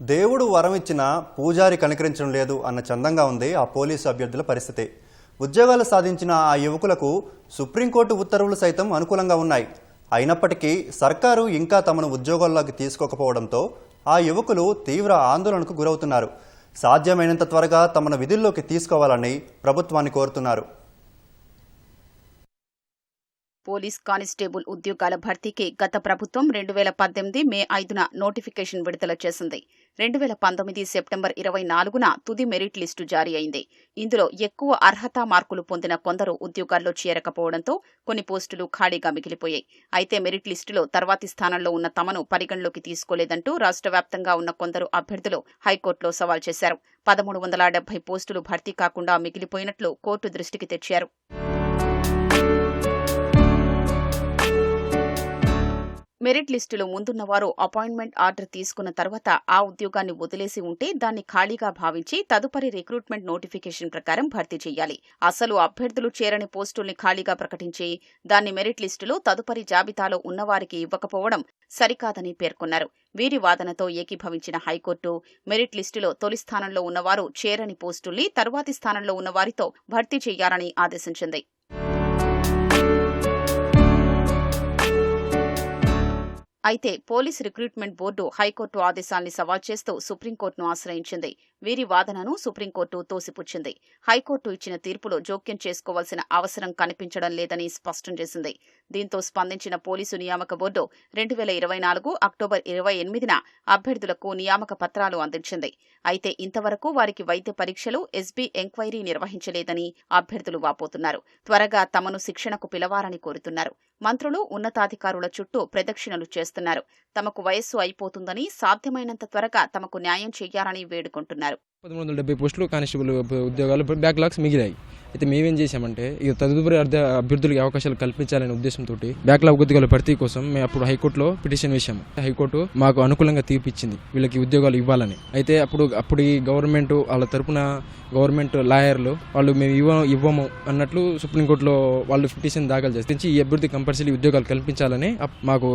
దేవుడు వరం ఇచ్చిన పూజారి కనికరించడం లేదు అన్న చందంగా ఉంది ఆ పోలీసు అభ్యర్థుల పరిస్థితి. ఉద్యోగాలు సాధించిన ఆ యువకులకు సుప్రీంకోర్టు ఉత్తర్వులు సైతం అనుకూలంగా ఉన్నాయి. అయినప్పటికీ సర్కారు ఇంకా తమను ఉద్యోగాల్లోకి తీసుకోకపోవడంతో ఆ యువకులు తీవ్ర ఆందోళనకు గురవుతున్నారు. సాధ్యమైనంత త్వరగా తమను విధుల్లోకి తీసుకోవాలని ప్రభుత్వాన్ని కోరుతున్నారు. పోలీస్ కానిస్టేబుల్ ఉద్యోగాల భర్తీకి గత ప్రభుత్వం రెండు వేల పద్దెనిమిది మే ఐదున నోటిఫికేషన్ విడుదల చేసింది. రెండు వేల పంతొమ్మిది సెప్టెంబర్ ఇరవై నాలుగున తుది మెరిట్ లిస్టు జారీ అయింది. ఇందులో ఎక్కువ అర్హత మార్కులు పొందిన కొందరు ఉద్యోగాల్లో చేరకపోవడంతో కొన్ని పోస్టులు ఖాళీగా మిగిలిపోయాయి. అయితే మెరిట్ లిస్టులో తర్వాతి స్థానంలో ఉన్న తమను పరిగణలోకి తీసుకోలేదంటూ రాష్ట్ర వ్యాప్తంగా ఉన్న కొందరు అభ్యర్థులు హైకోర్టులో సవాల్ చేశారు. పదమూడు వందల డెబ్బై పోస్టులు భర్తీ కాకుండా మిగిలిపోయినట్లు కోర్టు దృష్టికి తెచ్చారు. మెరిట్ లిస్టులో ముందున్నవారు అపాయింట్మెంట్ ఆర్డర్ తీసుకున్న తర్వాత ఆ ఉద్యోగాన్ని వదిలేసి ఉంటే దాన్ని ఖాళీగా భావించి తదుపరి రిక్రూట్మెంట్ నోటిఫికేషన్ ప్రకారం భర్తీ చేయాలి. అసలు అభ్యర్థులు చేరని పోస్టుల్ని ఖాళీగా ప్రకటించి దాన్ని మెరిట్ లిస్టులో తదుపరి జాబితాలో ఉన్నవారికి ఇవ్వకపోవడం సరికాదని పేర్కొన్నారు. వీరి వాదనతో ఏకీభవించిన హైకోర్టు మెరిట్ లిస్టులో తొలి స్థానంలో ఉన్నవారు చేరని పోస్టుల్ని తరువాతి స్థానంలో ఉన్నవారితో భర్తీ చేయాలని ఆదేశించింది. అయితే police recruitment board high court ఆదేశాల్ని సవాల్ చేస్తూ సుప్రీంకోర్టును ఆశ్రయించింది. వీరి వాదనను సుప్రీంకోర్టు తోసిపుచ్చింది. హైకోర్టు ఇచ్చిన తీర్పులో జోక్యం చేసుకోవాల్సిన అవసరం కనిపించడం లేదని స్పష్టం చేసింది. దీంతో స్పందించిన పోలీసు నియామక బోర్డు రెండు వేల ఇరవై నాలుగు అక్టోబర్ ఇరవై ఎనిమిదిన అభ్యర్థులకు నియామక పత్రాలు అందించింది. అయితే ఇంతవరకు వారికి వైద్య పరీక్షలు ఎస్బీ ఎంక్వైరీ నిర్వహించలేదని అభ్యర్థులు వాపోతున్నారు. త్వరగా తమను శిక్షణకు పిలవాలని కోరుతున్నారు. మంత్రులు ఉన్నతాధికారుల చుట్టూ ప్రదక్షిణలు చేస్తున్నారు. తమకు వయస్సు అయిపోతుందని సాధ్యమైనంత త్వరగా తమకు న్యాయం చేయాలని వేడుకుంటున్నారు. పదమూడు వందల డెబ్బై పోస్టులు కానిస్టేబుల్ ఉద్యోగాలు బ్యాక్లాగ్స్ మిగిలాయి. అయితే మేమేం చేశామంటే ఇక తదుపరి అర్ధ అభ్యర్థులకి అవకాశాలు కల్పించాలనే ఉద్దేశంతో బ్యాక్లాగ్ ఉద్యోగాల భర్తీ కోసం మేము అప్పుడు హైకోర్టులో పిటిషన్ వేశాము. హైకోర్టు మాకు అనుకూలంగా తీర్పు ఇచ్చింది వీళ్ళకి ఉద్యోగాలు ఇవ్వాలని. అయితే అప్పుడు అప్పుడు ఈ గవర్నమెంట్ వాళ్ళ తరపున గవర్నమెంట్ లాయర్లు వాళ్ళు మేము ఇవ్వ ఇవ్వము అన్నట్లు సుప్రీంకోర్టులో వాళ్ళు పిటిషన్ దాఖలు చేసి ఈ అభ్యర్థి కంపల్సరీ ఉద్యోగాలు కల్పించాలని మాకు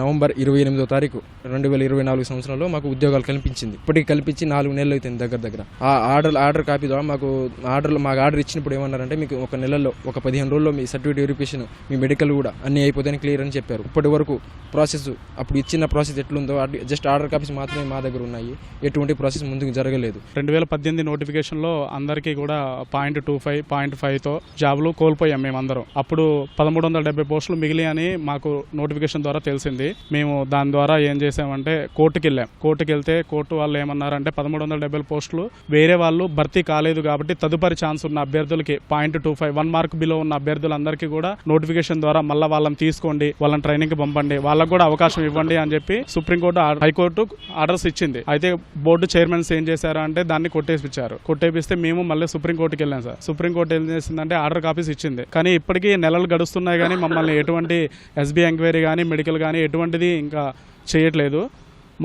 నవంబర్ ఇరవై ఎనిమిదో తారీఖు రెండు వేల ఇరవై నాలుగు సంవత్సరంలో మాకు ఉద్యోగాలు కల్పించింది. ఇప్పటికి కల్పించి నాలుగు నెలలు అయితే దగ్గర. దగ్గర. ఆ ఆర్డర్ ఆర్డర్ కాపీ ద్వారా మాకు ఆర్డర్ మాకు ఆర్డర్ ఇచ్చినప్పుడు ఏమన్నారంటే మీకు ఒక నెలలో ఒక పదిహేను రోజుల్లో మీ సర్టిఫికేట్ వెరిఫికేషన్ మీ మెడికల్ కూడా అన్ని అయిపోతాయని క్లియర్ అని చెప్పారు. ఇప్పటి వరకు ప్రాసెస్ అప్పుడు ఇచ్చిన ప్రాసెస్ ఎట్లుందో జస్ట్ ఆర్డర్ కాపీస్ మాత్రమే మా దగ్గర ఉన్నాయి. ఎటువంటి ప్రాసెస్ ముందుకు జరగలేదు. రెండు వేల పద్దెనిమిది నోటిఫికేషన్లో అందరికీ కూడా పాయింట్ టూ ఫైవ్ పాయింట్ ఫైవ్తో జాబులు కోల్పోయాం మేమందరం. అప్పుడు పదమూడు వందల డెబ్బై పోస్టులు మిగిలి అని మాకు నోటిఫికేషన్ ద్వారా తెలిసింది. మేము దాని ద్వారా ఏం చేసామంటే కోర్టుకి వెళ్ళాం కోర్టుకి వెళ్తే కోర్టు వాళ్ళు ఏమన్నారంటే పదమూడు వందల డెబ్బై పోస్టులు వేరే వాళ్ళు భర్తీ కాలేదు కాబట్టి తదుపరి ఛాన్స్ ఉన్న అభ్యర్థులకి point two five one mark below ఉన్న అభ్యర్థులందరికీ కూడా నోటిఫికేషన్ ద్వారా మళ్ళీ వాళ్ళని తీసుకోండి వాళ్ళని ట్రైనింగ్ పంపండి వాళ్ళకు కూడా అవకాశం ఇవ్వండి అని చెప్పి సుప్రీంకోర్టు హైకోర్టు ఆర్డర్స్ ఇచ్చింది. అయితే బోర్డు చైర్మన్స్ ఏం చేశారు అంటే దాన్ని కొట్టేపించారు కొట్టేపిస్తే మేము మళ్ళీ సుప్రీంకోర్టుకి వెళ్ళాం సార్. సుప్రీంకోర్టు ఏం చేసిందంటే ఆర్డర్ కాపీస్ ఇచ్చింది. కానీ ఇప్పటికీ నెలలు గడుస్తున్నాయి కానీ మమ్మల్ని ఎటువంటి ఎస్బీ ఎంక్వైరీ కానీ మెడికల్ కానీ ఎటువంటిది ఇంకా చేయట్లేదు.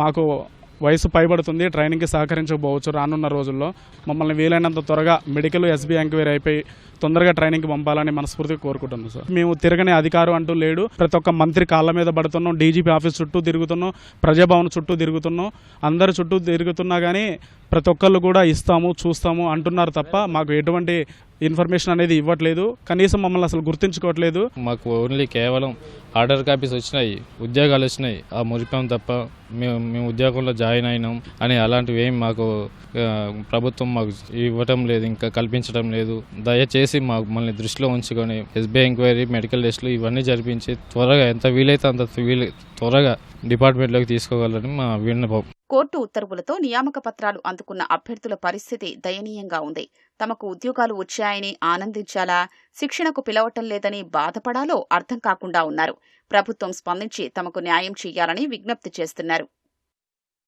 మాకు వయసు పైబడుతుంది ట్రైనింగ్కి సహకరించకపోవచ్చు రానున్న రోజుల్లో. మమ్మల్ని వీలైనంత త్వరగా మెడికల్ ఎస్బీ ఎంక్వైరీ అయిపోయి తొందరగా ట్రైనింగ్కి పంపాలని మనస్ఫూర్తిగా కోరుకుంటున్నాం సార్. మేము తిరగని అధికారం అంటూ లేడు. ప్రతి ఒక్క మంత్రి కాళ్ళ మీద పడుతున్నాం డీజీపీ ఆఫీస్ చుట్టూ తిరుగుతున్నాం ప్రజాభవన్ చుట్టూ తిరుగుతున్నాం. అందరి చుట్టూ తిరుగుతున్నా కానీ ప్రతి ఒక్కళ్ళు కూడా ఇస్తాము చూస్తాము అంటున్నారు తప్ప మాకు ఎటువంటి ఇన్ఫర్మేషన్ అనేది ఇవ్వట్లేదు. కనీసం మమ్మల్ని అసలు గుర్తించుకోవట్లేదు. మాకు ఓన్లీ కేవలం ఆర్డర్ కాపీస్ వచ్చినాయి ఉద్యోగాలు వచ్చినాయి ఆ మురిపాం తప్ప మేము మేము ఉద్యోగంలో జాయిన్ అయినాం అని అలాంటివి ఏం మాకు ప్రభుత్వం మాకు ఇవ్వటం లేదు ఇంకా కల్పించడం లేదు. దయచేసి మాకు మమ్మల్ని దృష్టిలో ఉంచుకొని ఎస్బీఐ ఎంక్వైరీ మెడికల్ టెస్టులు ఇవన్నీ జరిపించి త్వరగా ఎంత వీలైతే అంత వీలు త్వరగా డిపార్ట్మెంట్లోకి తీసుకోగలని మా విన్నపం. కోర్టు ఉత్తర్వులతో నియామక పత్రాలు అందుకున్న అభ్యర్థుల పరిస్థితి దయనీయంగా ఉంది. తమకు ఉద్యోగాలు వచ్చాయని ఆనందించాలా? శిక్షణకు పిలవటం లేదని బాధపడాలో అర్థం కాకుండా ఉన్నారు. ప్రభుత్వం స్పందించి తమకు న్యాయం చేయాలని విజ్ఞప్తి చేస్తున్నారు.